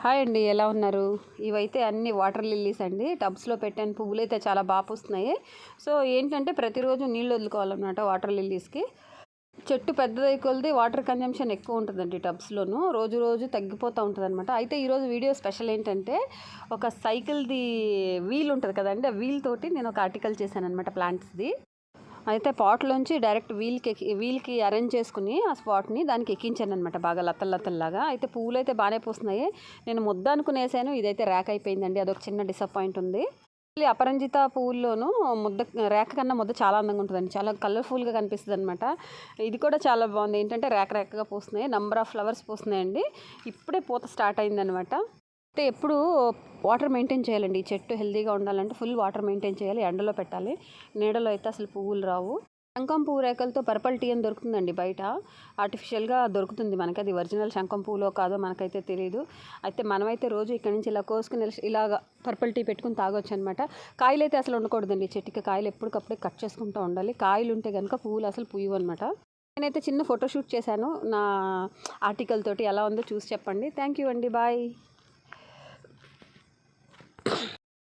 Hi అండి ఎలా ఉన్నారు? ఇవైతే అన్ని వాటర్ లిల్లీస్ అండి. టబ్స్లో పెట్టాను. పువ్వులు అయితే చాలా బాగా పూస్తున్నాయి. సో ఏంటంటే ప్రతిరోజు నీళ్ళు వదులుకోవాలన్నమాట వాటర్ లిల్లీస్కి చెట్టు పెద్దదై కొలిది వాటర్ కన్జంప్షన్ ఎక్కువ ఉంటుందండి టబ్స్లోను రోజు రోజు తగ్గిపోతూ ఉంటుంది అనమాట అయితే ఈరోజు వీడియో స్పెషల్ ఏంటంటే ఒక సైకిల్ది వీల్ ఉంటుంది కదండి. ఆ వీల్ తోటి నేను ఒక ఆర్టికల్ చేశాను అనమాట ప్లాంట్స్ది. అయితే పాట్లోంచి డైరెక్ట్ వీల్కి ఎక్కి వీల్కి అరేంజ్ చేసుకుని ఆ స్పాట్ని దానికి ఎక్కించాను అనమాట బాగా లతల్ లతల్లాగా. అయితే పూలు అయితే బాగానే పూస్తున్నాయి. నేను ముద్ద అనుకునేసాను ఇదైతే ర్యాక్ అయిపోయిందండి. అదొక చిన్న డిసప్పాయింట్ ఉంది. మళ్ళీ అపరంజిత పువ్వుల్లోనూ ముద్ద ర్యాక్ కన్నా ముద్ద చాలా అందంగా ఉంటుందండి. చాలా కలర్ఫుల్గా కనిపిస్తుంది అనమాట ఇది కూడా చాలా బాగుంది. ఏంటంటే ర్యాక్ ర్యాక్గా పూస్తున్నాయి. నంబర్ ఆఫ్ ఫ్లవర్స్ పూస్తున్నాయండి. ఇప్పుడే పూత స్టార్ట్ అయిందనమాట అయితే ఎప్పుడు వాటర్ మెయింటైన్ చేయాలండి. ఈ చెట్టు హెల్దీగా ఉండాలంటే ఫుల్ వాటర్ మెయింటైన్ చేయాలి ఎండలో పెట్టాలి. నీడలో అయితే అసలు పువ్వులు రావు. శంఖం పువ్వు రేకలతో పర్పల్ టీ అని దొరుకుతుందండి బయట. ఆర్టిఫిషియల్గా దొరుకుతుంది మనకి. అది ఒరిజినల్ శంఖం పువ్వులో కాదో మనకైతే తెలియదు అయితే మనమైతే రోజు ఇక్కడ నుంచి ఇలా కోసుకుని ఇలాగ పర్పల్ టీ పెట్టుకుని తాగొచ్చు అనమాట కాయలు అయితే అసలు ఉండకూడదండి చెట్టుకి. కాయలు ఎప్పటికప్పుడే కట్ చేసుకుంటూ ఉండాలి. కాయలు ఉంటే కనుక పువ్వులు అసలు పుయ్యవు అనమాట నేనైతే చిన్న ఫోటోషూట్ చేశాను. నా ఆర్టికల్ తోటి ఎలా ఉందో చూసి చెప్పండి. థ్యాంక్ యూ అండి. బాయ్.